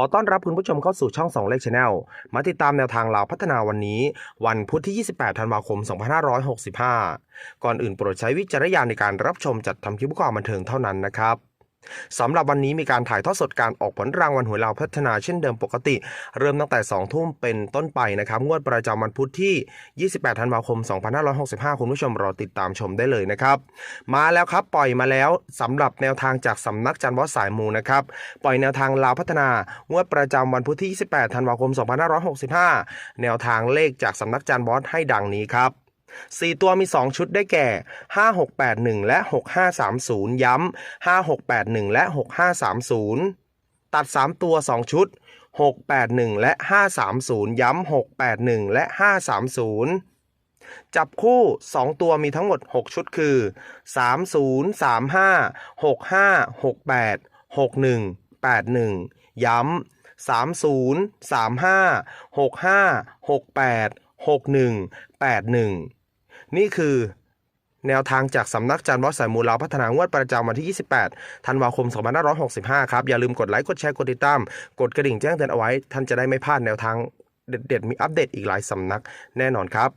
ขอต้อนรับคุณผู้ชมเข้าสู่ช่องสองเลขชาแนลมาติดตามแนวทางลาวพัฒนาวันนี้ วันพุธที่ 28 ธันวาคม 2565 ก่อนอื่นโปรดใช้วิจารณญาณในการรับชมจัดทำคลิปเพื่อความบันเทิงเท่านั้นนะครับ สำหรับวันนี้มีการถ่ายทอดสดการออกผลรางวัลหวยลาวพัฒนาเช่นเดิมปกติ เริ่มตั้งแต่ 2 ทุ่มเป็นต้นไปนะครับงวดประจำวันพุธที่ 28 ธันวาคม 2565 คุณผู้ชมรอติดตามชมได้เลยนะครับ มาแล้วครับปล่อยมาแล้วสำหรับแนวทางจากสำนักจันทร์วสายมูนะครับปล่อยแนวทางลาวพัฒนางวดประจำวันพุธที่ 28 ธันวาคม 2565 แนวทางเลขจากสำนักจันทร์บอสให้ดังนี้ครับ 4 ตัวมี 2 ชุดได้แก่ 5681 และ 6530 ย้ำ 5681 และ 6530 ตัด 3 ตัว 2 ชุด 681 และ 530 ย้ำ 681 และ 530จับคู่ 2 ตัวมีทั้งหมด 6 ชุดคือ 30 35 65 68 61 81 ย้ำ 30 35 65 68 61 81 นี่คือแนวทางจากสำนักจันทร์วัดสายมูลลาวพัฒนางวดประจำวันที่ 28 ธันวาคม 2565 ครับ อย่าลืมกดไลค์ กดแชร์ กดติดตาม กดกระดิ่งแจ้งเตือนเอาไว้ ท่านจะได้ไม่พลาดแนวทางเด็ดๆ มีอัปเดตอีกหลายสำนักแน่นอนครับ